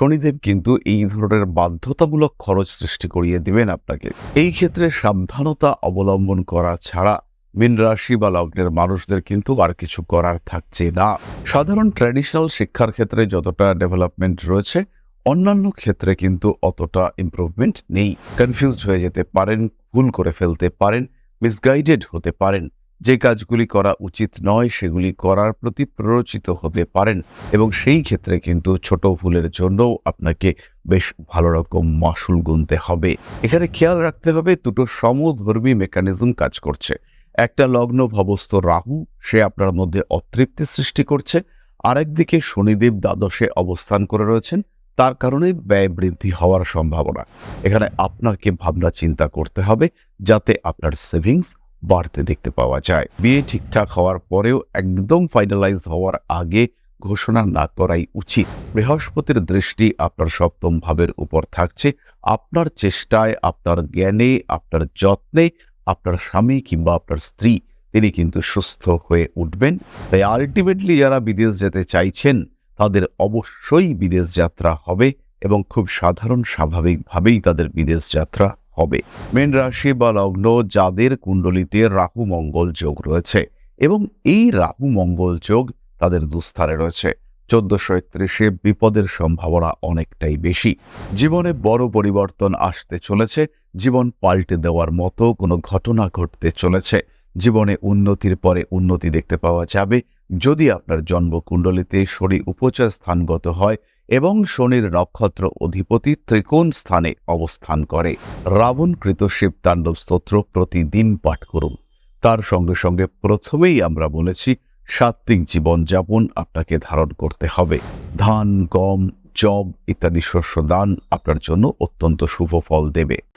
শনিদেব কিন্তু এই ধরনের বাধ্যতামূলক খরচ সৃষ্টি করিয়ে দিবেন আপনাকে। এই ক্ষেত্রে সাবধানতা অবলম্বন করা ছাড়া মীন রাশি বা লগ্নের মানুষদের কিন্তু আর কিছু করার থাকছে না। সাধারণ ট্র্যাডিশনাল শিক্ষার ক্ষেত্রে যতটা ডেভেলপমেন্ট রয়েছে, অন্যান্য ক্ষেত্রে কিন্তু অতটা ইমপ্রুভমেন্ট নেই। কনফিউজড হয়ে যেতে পারেন, ভুল করে ফেলতে পারেন মিসগাইডেড হতে পারেন। যে কাজগুলি করা উচিত নয়, সেগুলি করার প্রতি প্ররোচিত হতে পারেন এবং সেই ক্ষেত্রে কিন্তু ছোট ভুলের জন্যও আপনাকে বেশ ভালো রকম মাসুল গুনতে হবে। এখানে খেয়াল রাখতে হবে, দুটো সমধর্মী মেকানিজম কাজ করছে। একটা লগ্ন ভবস্থ রাহু, সে আপনার মধ্যে অতৃপ্তি সৃষ্টি করছে। আরেকদিকে শনিদেব দ্বাদশে অবস্থান করে রয়েছেন, তার কারণে ব্যয় বৃদ্ধি হওয়ার সম্ভাবনা। এখানে আপনাকে ভাবনা চিন্তা করতে হবে, যাতে আপনার সেভিংস বাড়তে দেখতে পাওয়া যায়। বিয়ে ঠিকঠাক হওয়ার পরেও একদম ফাইনালাইজ হওয়ার আগে ঘোষণা না করাই উচিত। বৃহস্পতির দৃষ্টি আপনার সপ্তম ভাবের উপর থাকছে। আপনার চেষ্টায়, আপনার জ্ঞানে, আপনার যত্নে আপনার স্বামী কিংবা আপনার স্ত্রী, তিনি কিন্তু সুস্থ হয়ে উঠবেন। তাই আলটিমেটলি যারা বিদেশ যেতে চাইছেন, তাদের অবশ্যই বিদেশ যাত্রা হবে এবং খুব সাধারণ, স্বাভাবিকভাবেই তাদের বিদেশ যাত্রা হবে। মেন রাশি বা লগ্ন যাদের কুণ্ডলিতে রাহু মঙ্গল যোগ রয়েছে এবং এই রাহু মঙ্গল যোগ তাদের দুস্থারে রয়েছে। চোদ্দশো একত্রিশে বিপদের সম্ভাবনা অনেকটাই বেশি। জীবনে বড় পরিবর্তন আসতে চলেছে, জীবন পাল্টে দেওয়ার মতো কোনো ঘটনা ঘটতে চলেছে। জীবনে উন্নতির পরে উন্নতি দেখতে পাওয়া যাবে যদি আপনার জন্মকুণ্ডলিতে শনি উপচয় স্থানগত হয় এবং শনির নক্ষত্র অধিপতি ত্রিকোণ স্থানে অবস্থান করে রাবণ রাবণকৃত শিব তাণ্ডব স্তোত্র প্রতিদিন পাঠ করুন। তার সঙ্গে সঙ্গে প্রথমেই আমরা বলেছি, সাত্ত্বিক জীবনযাপন আপনাকে ধারণ করতে হবে। ধান, গম জব ইত্যাদি শস্য দান আপনার জন্য অত্যন্ত শুভ ফল দেবে।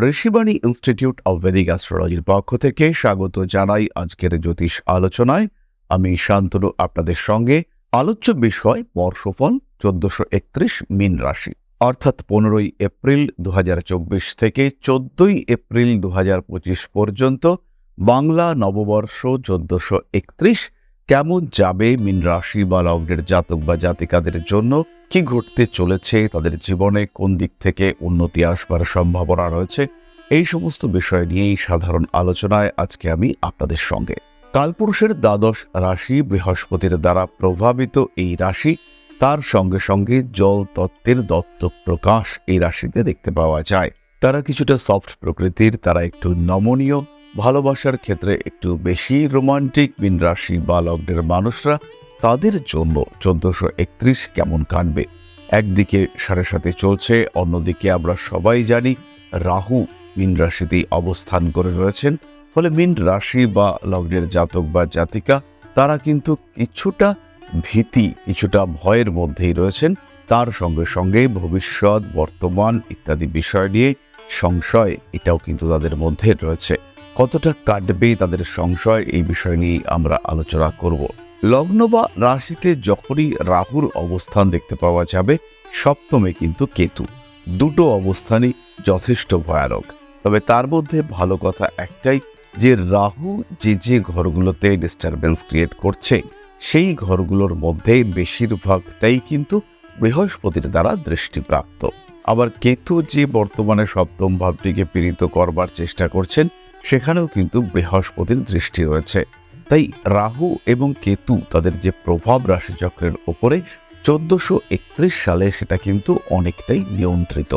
ঋষিবাণী ইনস্টিটিউট অব ভেদিক অ্যাস্ট্রোলজির পক্ষ থেকে স্বাগত জানাই আজকের জ্যোতিষ আলোচনায়। আমি শান্তনু, আপনাদের সঙ্গে আলোচ্য বিষয় বর্ষফল চোদ্দশো একত্রিশ মিন রাশি। অর্থাৎ পনেরোই এপ্রিল দু হাজার চব্বিশ থেকে চোদ্দই এপ্রিল দু হাজার পঁচিশ পর্যন্ত বাংলা নববর্ষ চোদ্দশো একত্রিশ কেমন যাবে মিন রাশি বা লগ্নের জাতক বা জাতিকাদের জন্য? কি ঘটতে চলেছে? তাদের জীবনে কোন দিক থেকে উন্নতি আসবার সম্ভাবনা রয়েছে? এই সমস্ত বিষয় নিয়েই সাধারণ আলোচনায় আজকে আমি আপনাদের সঙ্গে। কালপুরুষের দ্বাদশ রাশি বৃহস্পতির দ্বারা প্রভাবিত এই রাশি, তার সঙ্গে সঙ্গে জল তত্ত্বের দত্তক প্রকাশ এই রাশিতে দেখতে পাওয়া যায়। তারা কিছুটা সফট প্রকৃতির, তারা একটু নমনীয় ভালোবাসার ক্ষেত্রে একটু বেশি রোমান্টিক মিন রাশি বা লগ্নের মানুষরা তাদের জন্য চোদ্দশো একত্রিশ কেমন কাটবে একদিকে সাড়ে সাথে চলছে, অন্যদিকে আমরা সবাই জানি রাহু মিন রাশিতেই অবস্থান করে রয়েছেন। ফলে মিন রাশি বা লগ্নের জাতক বা জাতিকা, তারা কিন্তু কিছুটা ভীতি, কিছুটা ভয়ের মধ্যেই রয়েছেন। তার সঙ্গে সঙ্গে ভবিষ্যৎ, বর্তমান ইত্যাদি বিষয় নিয়ে সংশয়, এটাও কিন্তু তাদের মধ্যে রয়েছে। কতটা কাটবে তাদের সংশয় এই বিষয় নিয়ে আমরা আলোচনা করব। লগ্ন বা রাশিতে যখনই রাহুর অবস্থান দেখতে পাওয়া যাবে, সপ্তমে কিন্তু কেতু। দুটো অবস্থানই যথেষ্ট ভয়ানক। তবে তার মধ্যে ভালো কথা একটাই যে, রাহু যে যে ঘরগুলোতে ডিস্টারবেন্স ক্রিয়েট করছে, সেই ঘরগুলোর মধ্যে বেশিরভাগটাই কিন্তু বৃহস্পতির দ্বারা দৃষ্টিপ্রাপ্ত। আবার কেতু যে বর্তমানে সপ্তম ভাবটিকে পীড়িত করবার চেষ্টা করছেন সেখানেও কিন্তু বৃহস্পতির দৃষ্টি রয়েছে। তাই রাহু এবং কেতু তাদের যে প্রভাব রাশিচক্রের ওপরে চোদ্দশো একত্রিশ সালে সেটা কিন্তু অনেকটাই নিয়ন্ত্রিত।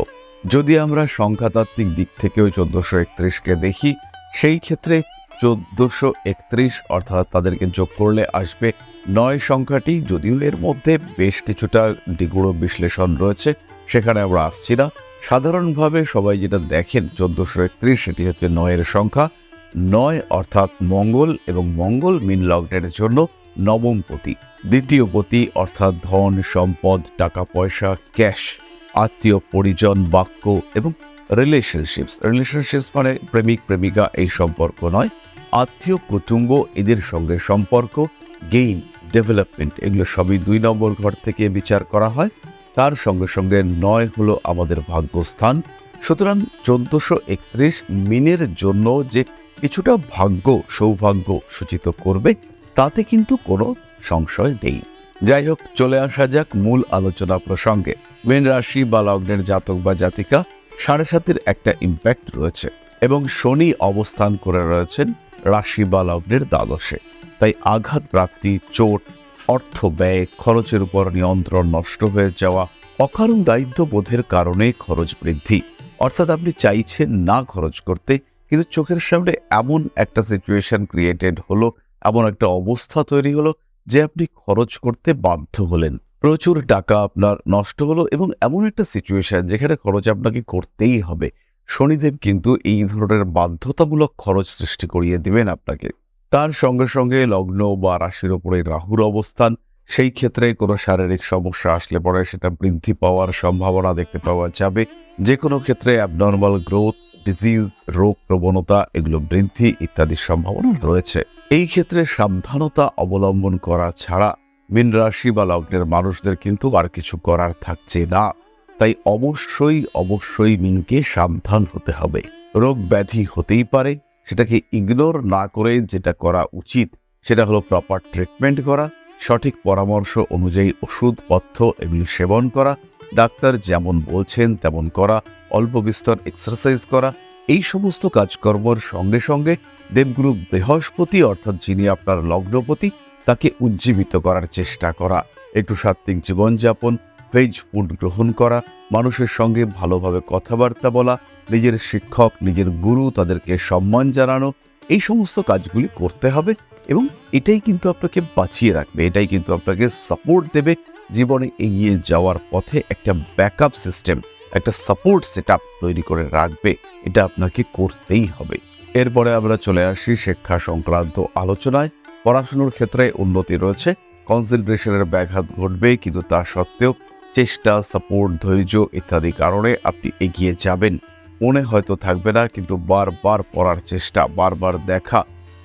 যদি আমরা সংখ্যাতাত্ত্বিক দিক থেকেও চোদ্দশো একত্রিশকে দেখি, সেই ক্ষেত্রে চোদ্দশো একত্রিশ অর্থাৎ তাদেরকে যোগ করলে আসবে নয় সংখ্যাটি, যদিও এর মধ্যে বেশ কিছুটা ডিগুড়ো বিশ্লেষণ রয়েছে, সেখানে আমরা আসছি না। সাধারণভাবে সবাই যেটা দেখেন চোদ্দশো একত্রিশ, সেটি হচ্ছে নয়ের সংখ্যা। নয় অর্থাৎ মঙ্গল এবং মঙ্গল মিন লগ্নের জন্য নবম পতি। দ্বিতীয় পতি অর্থাৎ ধন, সম্পদ, টাকা, পয়সা, ক্যাশ, আত্মীয়, পরিজন, বাক্য এবং রিলেশনশিপস রিলেশনশিপস মানে প্রেমিক, প্রেমিকা, এই সম্পর্ক নয়। আত্মীয়, কুটুম্ব, এদের সঙ্গে সম্পর্ক গেইন ডেভেলপমেন্ট এগুলো সবই দুই নম্বর ঘর থেকে বিচার করা হয়। তার সঙ্গে সঙ্গে নয় হলো আমাদের ভাগ্যস্থান। সুতরাং চোদ্দশো একত্রিশ মিনের জন্য যে কিছুটা ভাগ্য, সৌভাগ্য সূচিত করবে, তাতে কিন্তু কোনো সংশয় নেই। যাই হোক, চলে আসা যাক মূল আলোচনা প্রসঙ্গে। মীন রাশি বা লগ্নের জাতক বা জাতিকা, সাড়ে সাতের একটা ইম্প্যাক্ট রয়েছে এবং শনি অবস্থান করে রয়েছেন রাশি বা লগ্নের দ্বাদশে। তাই আঘাত প্রাপ্তি, চোট অর্থ ব্যয়, খরচের উপর নিয়ন্ত্রণ নষ্ট হয়ে যাওয়া অকারণ দায়িত্ববোধের কারণে খরচ বৃদ্ধি। অর্থাৎ আপনি চাইছেন না খরচ করতে, কিন্তু চোখের সামনে এমন একটা সিচুয়েশন ক্রিয়েটেড হলো, এমন একটা অবস্থা তৈরি হলো যে আপনি খরচ করতে বাধ্য হলেন। প্রচুর টাকা আপনার নষ্ট হলো এবং এমন একটা সিচুয়েশন যেখানে খরচ আপনাকে করতেই হবে। শনিদেব কিন্তু এই ধরনের বাধ্যতামূলক খরচ সৃষ্টি করিয়ে দিবেন আপনাকে। তার সঙ্গে সঙ্গে লগ্ন বা রাশির ওপরে রাহুর অবস্থান, সেই ক্ষেত্রে কোনো শারীরিক সমস্যা আসলে পরে সেটা বৃদ্ধি পাওয়ার সম্ভাবনা দেখতে পাওয়া যাবে। যে কোনো ক্ষেত্রে অ্যাবনর্মাল গ্রোথ ডিজিজ রোগ প্রবণতা এগুলো বৃদ্ধি ইত্যাদির সম্ভাবনা রয়েছে। এই ক্ষেত্রে সাবধানতা অবলম্বন করা ছাড়া মীন রাশি বা লগ্নের মানুষদের কিন্তু আর কিছু করার থাকছে না। তাই অবশ্যই অবশ্যই মিনকে সাবধান হতে হবে। রোগ ব্যাধি হতেই পারে সেটাকে ইগনোর না করে যেটা করা উচিত, সেটা হলো প্রপার ট্রিটমেন্ট করা, সঠিক পরামর্শ অনুযায়ী ওষুধ, পথ্য এগুলি সেবন করা, ডাক্তার যেমন বলছেন তেমন করা, অল্প বিস্তর এক্সারসাইজ করা, এই সমস্ত কাজকর্মর সঙ্গে সঙ্গে দেবগুরু বৃহস্পতি অর্থাৎ যিনি আপনার লগ্নপতি, তাকে উজ্জীবিত করার চেষ্টা করা, একটু সাত্ত্বিক জীবনযাপন ভেজ ফুড গ্রহণ করা, মানুষের সঙ্গে ভালোভাবে কথাবার্তা বলা, নিজের শিক্ষক, নিজের গুরু তাদেরকে সম্মান জানানো, এই সমস্ত কাজগুলি করতে হবে এবং এটাই কিন্তু আপনাকে বাঁচিয়ে রাখবে, এটাই কিন্তু আপনাকে সাপোর্ট দেবে জীবনে এগিয়ে যাওয়ার পথে একটা ব্যাকআপ সিস্টেম একটা সাপোর্ট সেট তৈরি করে রাখবে, এটা আপনাকে করতেই হবে। এরপরে আমরা চলে আসি শিক্ষা সংক্রান্ত আলোচনায়, পড়াশুনোর ক্ষেত্রে উন্নতি রয়েছে কনসেন্ট্রেশনের ব্যাঘাত ঘটবে কিন্তু তা সত্ত্বেও চেষ্টা সাপোর্ট ধৈর্য ইত্যাদি কারণে আপনি এগিয়ে যাবেন। মনে হয়তো থাকবে না, কিন্তু বারবার পড়ার চেষ্টা, বারবার দেখা,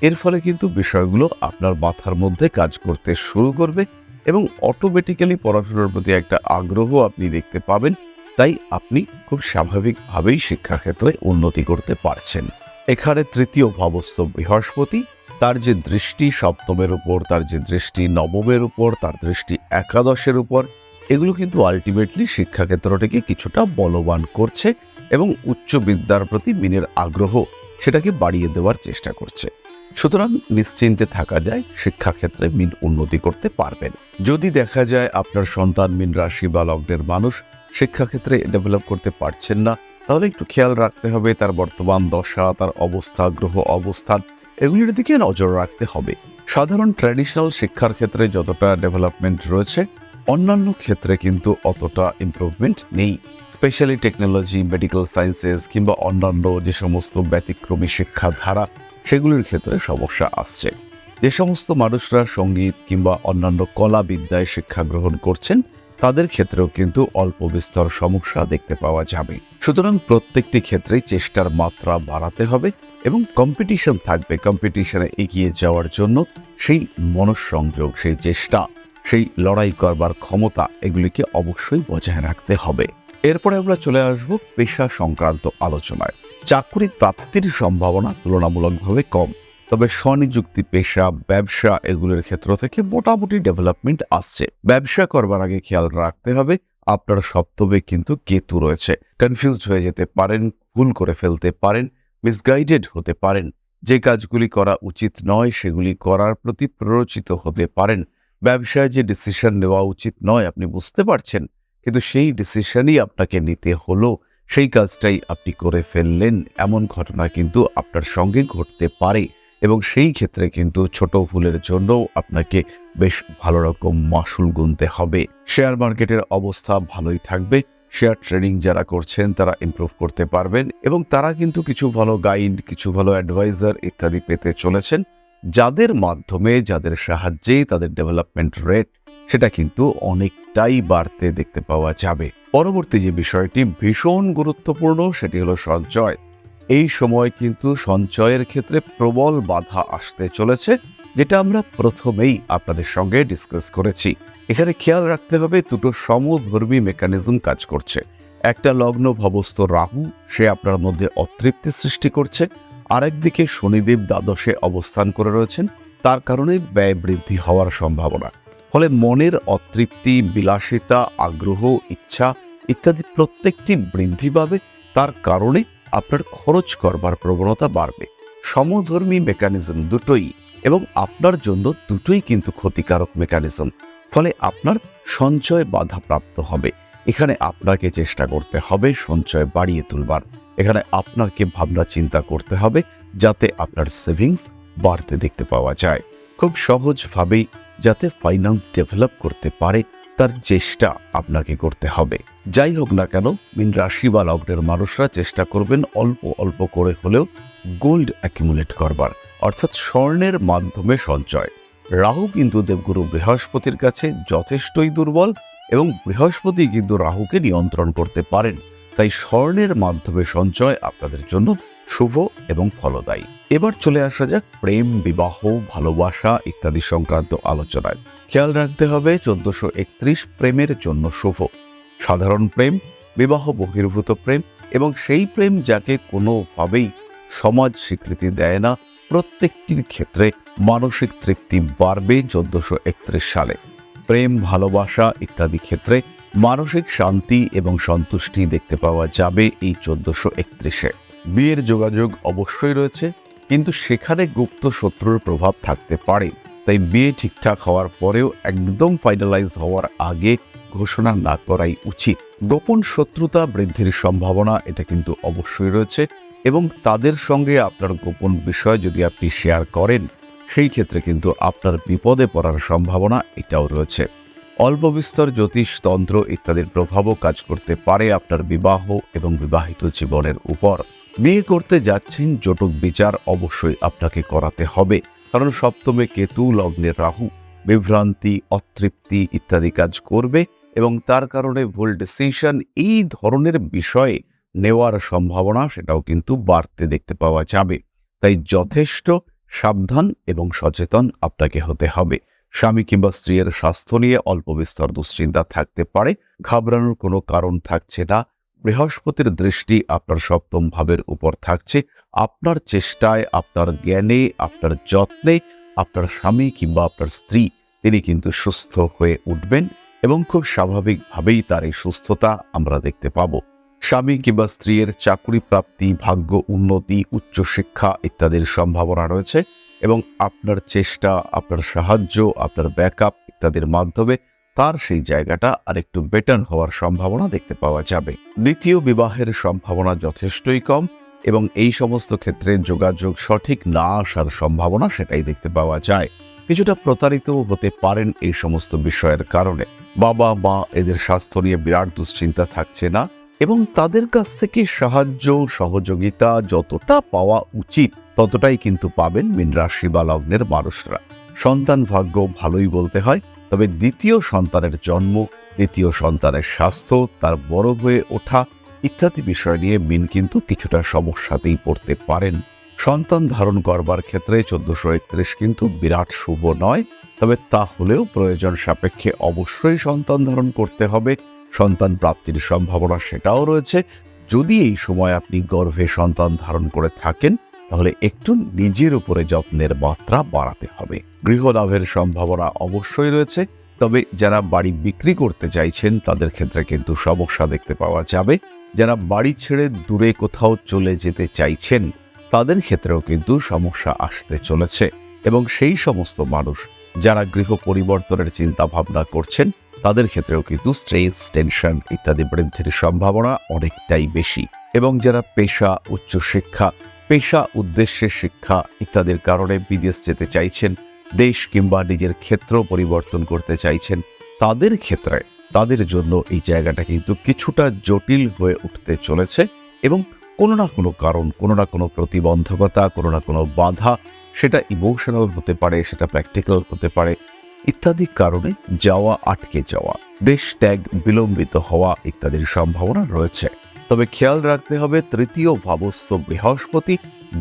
এর ফলে কিন্তু বিষয়গুলো আপনার মাথার মধ্যে কাজ করতে শুরু করবে এবং অটোমেটিক্যালি পড়াশোনার প্রতি একটা আগ্রহ আপনি দেখতে পাবেন। তাই আপনি খুব স্বাভাবিকভাবেই শিক্ষাক্ষেত্রে উন্নতি করতে পারছেন। এখানে তৃতীয় ভাবস্থ বৃহস্পতি, তার যে দৃষ্টি সপ্তমের উপর, তার যে দৃষ্টি নবমের উপর, তার দৃষ্টি একাদশের উপর এগুলো কিন্তু আলটিমেটলি শিক্ষাক্ষেত্রটিকে কিছুটা বলবান করছে এবং উচ্চ বিদ্যার প্রতি মিনের আগ্রহ সেটাকে বাড়িয়ে দেওয়ার চেষ্টা করছে। সুতরাং নিশ্চিন্তে থাকা যায়, শিক্ষাক্ষেত্রে মিন উন্নতি করতে পারবেন। যদি দেখা যায় আপনার সন্তান মিন রাশি বা লগ্নের মানুষ শিক্ষাক্ষেত্রে ডেভেলপ করতে পারছেন না, তাহলে একটু খেয়াল রাখতে হবে তার বর্তমান দশা, তার অবস্থা, গ্রহ অবস্থান, এগুলির দিকে নজর রাখতে হবে। সাধারণ ট্র্যাডিশনাল শিক্ষার ক্ষেত্রে যতটা ডেভেলপমেন্ট রয়েছে অন্যান্য ক্ষেত্রে কিন্তু অতটা ইমপ্রুভমেন্ট নেই। স্পেশালি টেকনোলজি মেডিকেল সায়েন্সেস কিংবা অন্যান্য যে সমস্ত ব্যতিক্রমী শিক্ষাধারা, সেগুলির ক্ষেত্রে সমস্যা আসছে। যে সমস্ত মানুষরা সংগীত কিংবা অন্যান্য কলা বিদ্যায় শিক্ষা গ্রহণ করছেন, তাদের ক্ষেত্রেও কিন্তু অল্প বিস্তর সমস্যা দেখতে পাওয়া যাবে। সুতরাং প্রত্যেকটি ক্ষেত্রেই চেষ্টার মাত্রা বাড়াতে হবে এবং কম্পিটিশন থাকবে। কম্পিটিশনে এগিয়ে যাওয়ার জন্য সেই মনঃসংযোগ, সেই চেষ্টা সেই লড়াই করবার ক্ষমতা এগুলিকে অবশ্যই বজায় রাখতে হবে। এরপরে আমরা চলে আসব পেশা সংক্রান্ত আলোচনায়। চাকরি প্রাপ্তির সম্ভাবনা তুলনামূলকভাবে কম। তবে স্বনিযুক্তি, পেশা, ব্যবসা এগুলোর ক্ষেত্র থেকে মোটামুটি ডেভেলপমেন্ট আসছে। ব্যবসা করবার আগে খেয়াল রাখতে হবে, আপনার সপ্তমে কিন্তু কেতু রয়েছে। কনফিউজড হয়ে যেতে পারেন, ভুল করে ফেলতে পারেন, মিসগাইডেড হতে পারেন। যে কাজগুলি করা উচিত নয়, সেগুলি করার প্রতি প্ররোচিত হতে পারেন। ব্যবসায় যে ডিসিশন নেওয়া উচিত নয়, আপনি বুঝতে পারছেন। কিন্তু সেই ডিসিশনই আপনাকে নিতে হলো, সেই কাজটাই আপনি করে ফেললেন। এমন ঘটনা কিন্তু আপনার সঙ্গে ঘটতে পারে এবং সেই ক্ষেত্রে কিন্তু ছোট ভুলের জন্যও আপনাকে বেশ ভালো রকম মাসুল গুনতে হবে। শেয়ার মার্কেটের অবস্থা ভালোই থাকবে। শেয়ার ট্রেডিং যারা করছেন, তারা ইমপ্রুভ করতে পারবেন এবং তারা কিন্তু কিছু ভালো গাইড কিছু ভালো অ্যাডভাইজার ইত্যাদি পেতে চলেছেন। যাদের মাধ্যমে, যাদের সাহায্যে তাদের ডেভেলপমেন্ট রেট সেটা কিন্তু অনেকটাই বাড়তে দেখতে পাওয়া যাবে। পরবর্তী যে বিষয়টি ভীষণ গুরুত্বপূর্ণ সেটি হলো সঞ্চয়। এই সময় কিন্তু সঞ্চয়ের ক্ষেত্রে প্রবল বাধা আসতে চলেছে, যেটা আমরা প্রথমেই আপনাদের সঙ্গে ডিসকাস করেছি। এখানে খেয়াল রাখতে হবে দুটো সমধর্মী মেকানিজম কাজ করছে। একটা লগ্ন ভবস্থ রাহু, সে আপনার মধ্যে অতৃপ্তি সৃষ্টি করছে আরেকদিকে শনিদেব দ্বাদশে অবস্থান করে রয়েছেন, তার কারণে ব্যয় বৃদ্ধি হওয়ার সম্ভাবনা। ফলে মনের অতৃপ্তি, বিলাসিতা, আগ্রহ, ইচ্ছা ইত্যাদি প্রত্যেকটি বৃদ্ধি পাবে, তার কারণে আপনার খরচ করবার প্রবণতা বাড়বে। সমধর্মী মেকানিজম দুটোই এবং আপনার জন্য দুটোই কিন্তু ক্ষতিকারক মেকানিজম। ফলে আপনার সঞ্চয় বাধাপ্রাপ্ত হবে। এখানে আপনাকে চেষ্টা করতে হবে সঞ্চয় বাড়িয়ে তুলবার। এখানে আপনাকে ভাবনা চিন্তা করতে হবে যাতে আপনার সেভিংস বাড়তে দেখতে পাওয়া যায়। খুব সহজভাবেই যাতে ফাইন্যান্স ডেভেলপ করতে পারে তার চেষ্টা আপনাকে করতে হবে। যাই হোক না কেন, মিন রাশি বা লগ্নের মানুষরা চেষ্টা করবেন অল্প অল্প করে হলেও গোল্ড অ্যাকিমুলেট করবার, অর্থাৎ স্বর্ণের মাধ্যমে সঞ্চয়। রাহু কিন্তু দেবগুরু বৃহস্পতির কাছে যথেষ্টই দুর্বল এবং বৃহস্পতি কিন্তু রাহুকে নিয়ন্ত্রণ করতে পারেন। তাই স্বর্ণের মাধ্যমে সঞ্চয় আপনাদের জন্য শুভ এবং ফলদায়ী। এবার চলে আসা যাক প্রেম, বিবাহ, ভালোবাসা ইত্যাদি সংক্রান্ত আলোচনায়। খেয়াল রাখতে হবে চোদ্দশো একত্রিশ প্রেমের জন্য শুভ। সাধারণ প্রেম, বিবাহ বহির্ভূত প্রেম এবং সেই প্রেম যাকে কোনোভাবেই সমাজ স্বীকৃতি দেয় না, প্রত্যেকটির ক্ষেত্রে মানসিক তৃপ্তি বাড়বে চোদ্দশো একত্রিশ সালে। প্রেম, ভালোবাসা ইত্যাদি ক্ষেত্রে মানসিক শান্তি এবং সন্তুষ্টি দেখতে পাওয়া যাবে এই চোদ্দশো একত্রিশে। বিয়ের যোগাযোগ অবশ্যই রয়েছে, কিন্তু সেখানে গুপ্ত শত্রুর প্রভাব থাকতে পারে। তাই বিয়ে ঠিকঠাক হওয়ার পরেও একদম ফাইনালাইজ হওয়ার আগে ঘোষণা না করাই উচিত। গোপন শত্রুতা বৃদ্ধির সম্ভাবনা এটা কিন্তু অবশ্যই রয়েছে এবং তাদের সঙ্গে আপনার গোপন বিষয় যদি আপনি শেয়ার করেন, সেই ক্ষেত্রে কিন্তু আপনার বিপদে পড়ার সম্ভাবনা এটাও রয়েছে। অল্প বিস্তর জ্যোতিষ তন্ত্র ইত্যাদির প্রভাবও কাজ করতে পারে আপনার বিবাহ এবং বিবাহিত জীবনের উপর। বিয়ে করতে যাচ্ছেন, জটক বিচার অবশ্যই আপনাকে করাতে হবে। কারণ সপ্তমে কেতু লগ্নের রাহু, বিভ্রান্তি, অতৃপ্তি ইত্যাদি কাজ করবে এবং তার কারণে ভুল ডিসিশন এই ধরনের বিষয়ে নেওয়ার সম্ভাবনা সেটাও কিন্তু বাড়তে দেখতে পাওয়া যাবে। তাই যথেষ্ট সাবধান এবং সচেতন আপনাকে হতে হবে। স্বামী কিংবা স্ত্রীর স্বাস্থ্য নিয়ে অল্প বিস্তর দুশ্চিন্তা থাকতে পারে, ঘাবড়ানোর কোনো কারণ থাকছে না। বৃহস্পতির দৃষ্টি আপনার সপ্তম ভাবের উপর থাকছে। আপনার চেষ্টায়, আপনার জ্ঞানে, আপনার যত্নে আপনার স্বামী কিংবা আপনার স্ত্রী, তিনি কিন্তু সুস্থ হয়ে উঠবেন এবং খুব স্বাভাবিকভাবেই তার এই সুস্থতা আমরা দেখতে পাব। স্বামী কিংবা স্ত্রীর চাকরি প্রাপ্তি ভাগ্য, উন্নতি, উচ্চশিক্ষা ইত্যাদির সম্ভাবনা রয়েছে। এবং আপনার চেষ্টা, আপনার সাহায্য, আপনার ব্যাকআপ ইত্যাদির মাধ্যমে তার সেই জায়গাটা আরেকটু বেটার হওয়ার সম্ভাবনা দেখতে পাওয়া যাবে। দ্বিতীয় বিবাহের সম্ভাবনা যথেষ্টই কম এবং এই সমস্ত ক্ষেত্রে যোগাযোগ সঠিক না আসার সম্ভাবনা সেটাই দেখতে পাওয়া যায়। কিছুটা প্রতারিতও হতে পারেন এই সমস্ত বিষয়ের কারণে। বাবা, মা এদের স্বাস্থ্য নিয়ে বিরাট দুশ্চিন্তা থাকছে না এবং তাদের কাছ থেকে সাহায্য, সহযোগিতা যতটা পাওয়া উচিত ততটাই কিন্তু পাবেন মিন রাশি বা লগ্নের মানুষরা। সন্তান ভাগ্য ভালোই বলতে হয়, তবে দ্বিতীয় সন্তানের জন্ম, দ্বিতীয় সন্তানের স্বাস্থ্য, তার বড় হয়ে ওঠা ইত্যাদি বিষয় নিয়ে মিন কিন্তু কিছুটা সমস্যাতেই পড়তে পারেন। সন্তান ধারণ করবার ক্ষেত্রে চোদ্দশো একত্রিশ কিন্তু বিরাট শুভ নয়, তবে তা হলেও প্রয়োজন সাপেক্ষে অবশ্যই সন্তান ধারণ করতে হবে। সন্তান প্রাপ্তির সম্ভাবনা সেটাও রয়েছে। যদি এই সময় আপনি গর্ভে সন্তান ধারণ করে থাকেন তাহলে একটু নিজের উপরে যত্নের মাত্রা বাড়াতে হবে। গৃহলাভের সম্ভাবনা অবশ্যই রয়েছে, তবে যারা বাড়ি বিক্রি করতে চাইছেন, তাদের ক্ষেত্রে কিন্তু সমস্যা দেখতে পাওয়া যাবে। যারা বাড়ি ছেড়ে দূরে কোথাও চলে যেতে চাইছেন, তাদের ক্ষেত্রেও কিন্তু সমস্যা আসতে চলেছে। এবং সেই সমস্ত মানুষ যারা গৃহ পরিবর্তনের চিন্তা ভাবনা করছেন, তাদের ক্ষেত্রেও কিন্তু স্ট্রেস টেনশন ইত্যাদি বৃদ্ধির সম্ভাবনা অনেকটাই বেশি। এবং যারা পেশা, উচ্চশিক্ষা পেশা, উদ্দেশ্যে শিক্ষা ইত্যাদির কারণে বিদেশ যেতে চাইছেন, দেশ কিংবা নিজের ক্ষেত্র পরিবর্তন করতে চাইছেন। তাদের ক্ষেত্রে, তাদের জন্য এই জায়গাটা কিন্তু কিছুটা জটিল হয়ে উঠতে চলেছে এবং কোনো না কোনো কারণ, কোনো না কোনো প্রতিবন্ধকতা, কোনো না কোনো বাধা সেটা ইমোশনাল হতে পারে, সেটা প্র্যাকটিক্যাল হতে পারে ইত্যাদি কারণে যাওয়া, আটকে যাওয়া, দেশ ত্যাগ বিলম্বিত হওয়া ইত্যাদির সম্ভাবনা রয়েছে। তবে খেয়াল রাখতে হবে তৃতীয় ভাবস্থ বৃহস্পতি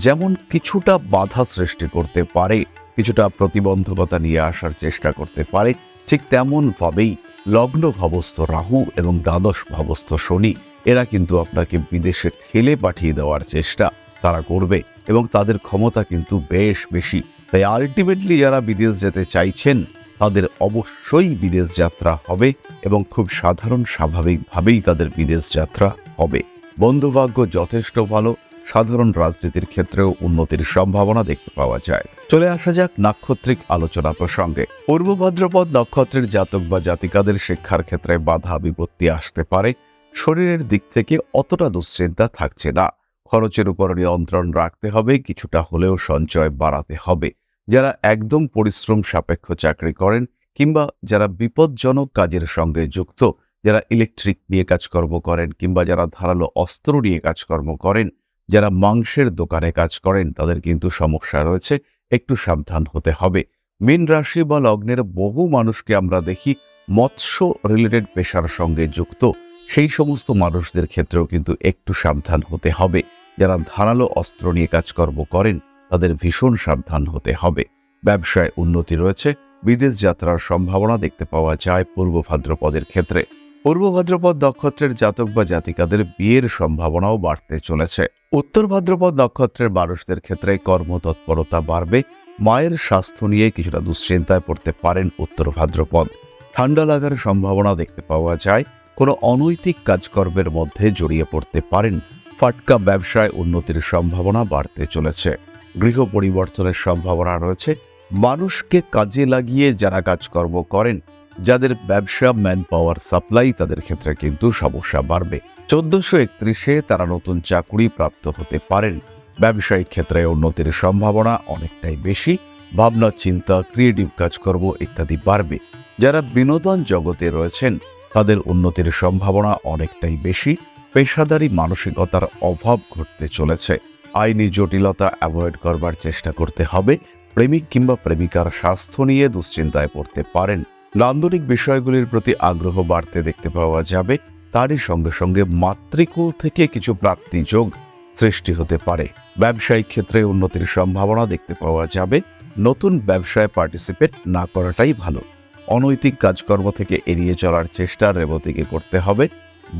যেমন কিছুটা বাধা সৃষ্টি করতে পারে, কিছুটা প্রতিবন্ধকতা নিয়ে আসার চেষ্টা করতে পারে, ঠিক তেমনভাবেই লগ্ন ভাবস্থ রাহু এবং দ্বাদশ ভাবস্থ শনি, এরা কিন্তু আপনাকে বিদেশে ঠেলে পাঠিয়ে দেওয়ার চেষ্টা তারা করবে এবং তাদের ক্ষমতা কিন্তু বেশ বেশি। তাই আলটিমেটলি যারা বিদেশ যেতে চাইছেন, তাদের অবশ্যই বিদেশ যাত্রা হবে এবং খুব সাধারণ স্বাভাবিকভাবেই তাদের বিদেশ যাত্রা হবে। বন্ধুভাগ্য যথেষ্ট ভালো, সাধারণ রাজনীতির ক্ষেত্রেও উন্নতির সম্ভাবনা দেখতে পাওয়া যায়। চলে আসা যাক নাক্ষত্রিক আলোচনা প্রসঙ্গে। পূর্ব ভাদ্রপদ নক্ষত্রের জাতক বা জাতিকাদের শিক্ষার ক্ষেত্রে বাধা বিপত্তি আসতে পারে। শরীরের দিক থেকে অতটা দুশ্চিন্তা থাকছে না। খরচের উপর নিয়ন্ত্রণ রাখতে হবে, কিছুটা হলেও সঞ্চয় বাড়াতে হবে। যারা একদম পরিশ্রম সাপেক্ষ চাকরি করেন কিংবা যারা বিপজ্জনক কাজের সঙ্গে যুক্ত যারা ইলেকট্রিক নিয়ে কাজকর্ম করেন কিংবা যারা ধারালো অস্ত্র নিয়ে কাজকর্ম করেন, যারা মাংসের দোকানে কাজ করেন, তাদের কিন্তু সমস্যা রয়েছে। একটু সাবধান হতে হবে। মীন রাশি বা লগ্নের বহু মানুষকে আমরা দেখি মৎস্য রিলেটেড পেশার সঙ্গে যুক্ত। সেই সমস্ত মানুষদের ক্ষেত্রেও কিন্তু একটু সাবধান হতে হবে। যারা ধারালো অস্ত্র নিয়ে কাজকর্ম করেন, তাদের ভীষণ সাবধান হতে হবে। ব্যবসায় উন্নতি রয়েছে। বিদেশ যাত্রার সম্ভাবনা দেখতে পাওয়া যায় পূর্ব ভাদ্রপদের ক্ষেত্রে। পূর্ব ভাদ্রপদ নক্ষত্রের জাতক বা জাতিকাদের বিয়ের সম্ভাবনাও বাড়তে চলেছে। উত্তর ভাদ্রপদ নক্ষত্রের মানুষদের ক্ষেত্রে কর্মতৎপরতা বাড়বে। মায়ের স্বাস্থ্য নিয়ে কিছুটা দুশ্চিন্তায় পড়তে পারেন উত্তর ভাদ্রপদ। ঠান্ডা লাগার সম্ভাবনা দেখতে পাওয়া যায়। কোনো অনৈতিক কাজকর্মের মধ্যে জড়িয়ে পড়তে পারেন। ফাটকা ব্যবসায় উন্নতির সম্ভাবনা বাড়তে চলেছে। গৃহ পরিবর্তনের সম্ভাবনা রয়েছে। মানুষকে কাজে লাগিয়ে যারা কাজকর্ম করেন যাদের ব্যবসা ম্যান পাওয়ার সাপ্লাই তাদের ক্ষেত্রে কিন্তু সমস্যা বাড়বে। চোদ্দশো একত্রিশে তারা নতুন চাকুরি প্রাপ্ত হতে পারেন। ব্যবসায়িক ক্ষেত্রে উন্নতির সম্ভাবনা অনেকটাই বেশি। ভাবনা, চিন্তা ক্রিয়েটিভ কাজকর্ম ইত্যাদি বাড়বে। যারা বিনোদন জগতে রয়েছেন, তাদের উন্নতির সম্ভাবনা অনেকটাই বেশি। পেশাদারি মানসিকতার অভাব ঘটতে চলেছে। আইনি জটিলতা অ্যাভয়েড করবার চেষ্টা করতে হবে। প্রেমিক কিংবা প্রেমিকার স্বাস্থ্য নিয়ে দুশ্চিন্তায় পড়তে পারেন। নান্দনিক বিষয়গুলির প্রতি আগ্রহ বাড়তে দেখতে পাওয়া যাবে, তারই সঙ্গে সঙ্গে মাতৃকুল থেকে কিছু প্রাপ্তি যোগ সৃষ্টি হতে পারে। ব্যবসায়িক ক্ষেত্রে উন্নতির সম্ভাবনা দেখতে পাওয়া যাবে, নতুন ব্যবসায় পার্টিসিপেট না করাটাই ভালো। অনৈতিক কাজকর্ম থেকে এড়িয়ে চলার চেষ্টা রেবতীকে করতে হবে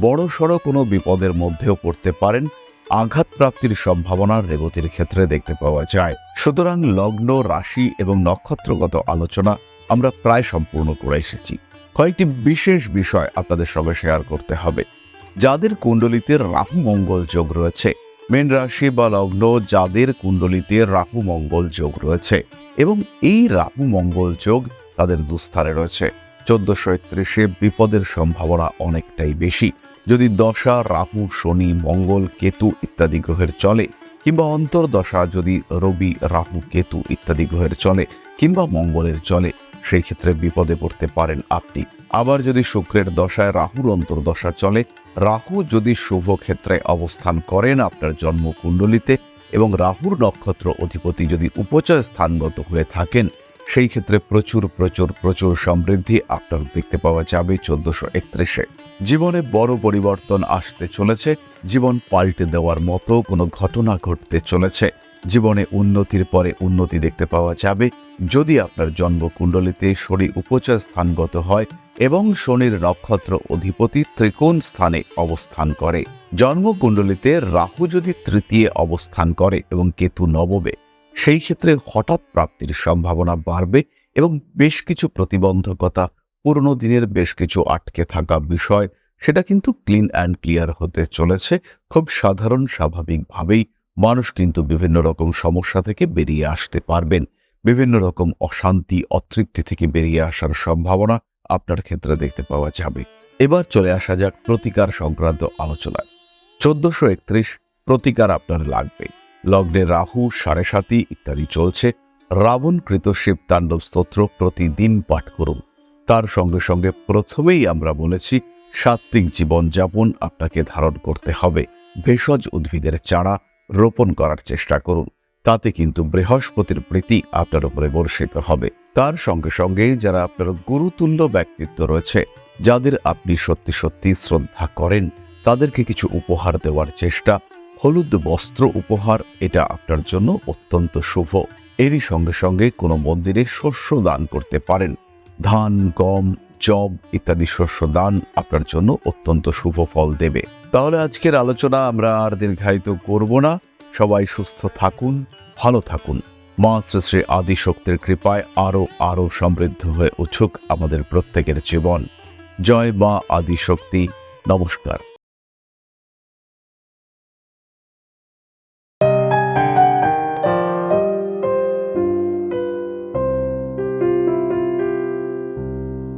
বড় সড়ো কোনো বিপদের মধ্যেও পড়তে পারেন আঘাত প্রাপ্তির সম্ভাবনা রেবতীর ক্ষেত্রে দেখতে পাওয়া যায়। সুতরাং লগ্ন, রাশি এবং নক্ষত্রগত আলোচনা আমরা প্রায় সম্পূর্ণ করে এসেছি। কয়েকটি বিশেষ বিষয় আপনাদের সঙ্গে শেয়ার করতে হবে। যাদের কুণ্ডলিতে রাহু, মঙ্গল যোগ রয়েছে, মেন রাশি বা লগ্ন যাদের কুণ্ডলিতে রাহু, মঙ্গল যোগ রয়েছে এবং এই রাহু, মঙ্গল যোগ তাদের দুস্থানে রয়েছে। চোদ্দশো একত্রিশে বিপদের সম্ভাবনা অনেকটাই বেশি। যদি দশা, রাহু, শনি, মঙ্গল, কেতু ইত্যাদি গ্রহের চলে, কিংবা অন্তর্দশা যদি রবি, রাহু, কেতু ইত্যাদি গ্রহের চলে, কিংবা মঙ্গলের চলে, সেই ক্ষেত্রে বিপদে পড়তে পারেন আপনি। আবার যদি শুক্রের দশায় রাহুর অন্তর্দশা চলে, রাহু যদি শুভ ক্ষেত্রে অবস্থান করেন আপনার জন্মকুণ্ডলিতে এবং রাহুর নক্ষত্র অধিপতি যদি উপচয় স্থানগত হয়ে থাকেন সেই ক্ষেত্রে প্রচুর প্রচুর প্রচুর সমৃদ্ধি আপনার দেখতে পাওয়া যাবে চোদ্দশো একত্রিশে। জীবনে বড় পরিবর্তন আসতে চলেছে, জীবন পাল্টে দেওয়ার মতো কোনো ঘটনা ঘটতে চলেছে। জীবনে উন্নতির পরে উন্নতি দেখতে পাওয়া যাবে, যদি আপনার জন্মকুণ্ডলিতে শনি উপচয় স্থানগত হয় এবং শনির নক্ষত্র অধিপতি ত্রিকোণ স্থানে অবস্থান করে। জন্মকুণ্ডলিতে রাহু যদি তৃতীয় অবস্থান করে এবং কেতু নবমে সেই ক্ষেত্রে হঠাৎ প্রাপ্তির সম্ভাবনা বাড়বে এবং বেশ কিছু প্রতিবন্ধকতা, পুরনো দিনের বেশ কিছু আটকে থাকা বিষয়, সেটা কিন্তু ক্লিন অ্যান্ড ক্লিয়ার হতে চলেছে। খুব সাধারণ, স্বাভাবিকভাবেই মানুষ কিন্তু বিভিন্ন রকম সমস্যা থেকে বেরিয়ে আসতে পারবেন। বিভিন্ন রকম অশান্তি, অতৃপ্তি থেকে বেরিয়ে আসার সম্ভাবনা আপনার ক্ষেত্রে দেখতে পাওয়া যাবে। এবার চলে আসা যাক প্রতিকার সংক্রান্ত আলোচনায়। চোদ্দশো একত্রিশ প্রতিকার আপনার লাগবে। লগ্নে রাহু, সাড়ে সাতি ইত্যাদি চলছে। রাবণকৃত শিব তাণ্ডব স্তোত্র প্রতিদিন পাঠ করুন। তার সঙ্গে সঙ্গে প্রথমেই আমরা বলেছি, সাত্ত্বিক জীবনযাপন আপনাকে ধারণ করতে হবে। ভেষজ উদ্ভিদের চারা রোপণ করার চেষ্টা করুন। তাতে কিন্তু বৃহস্পতির প্রীতি আপনার উপরে বর্ষিত হবে। তার সঙ্গে সঙ্গে যারা আপনার গুরুতুল্য ব্যক্তিত্ব রয়েছে, যাদের আপনি সত্যি সত্যি শ্রদ্ধা করেন, তাদেরকে কিছু উপহার দেওয়ার চেষ্টা হলুদ বস্ত্র উপহার এটা আপনার জন্য অত্যন্ত শুভ। এরই সঙ্গে সঙ্গে কোনো মন্দিরে শস্য দান করতে পারেন। ধান, গম জব ইত্যাদি শস্য দান আপনার জন্য অত্যন্ত শুভ ফল দেবে। তাহলে আজকের আলোচনা আমরা আর দীর্ঘায়িত করব না। সবাই সুস্থ থাকুন, ভালো থাকুন। মা শ্রী শ্রী আদিশক্তির কৃপায় আরও আরও সমৃদ্ধ হয়ে উঠুক আমাদের প্রত্যেকের জীবন। জয় মা আদিশক্তি। নমস্কার।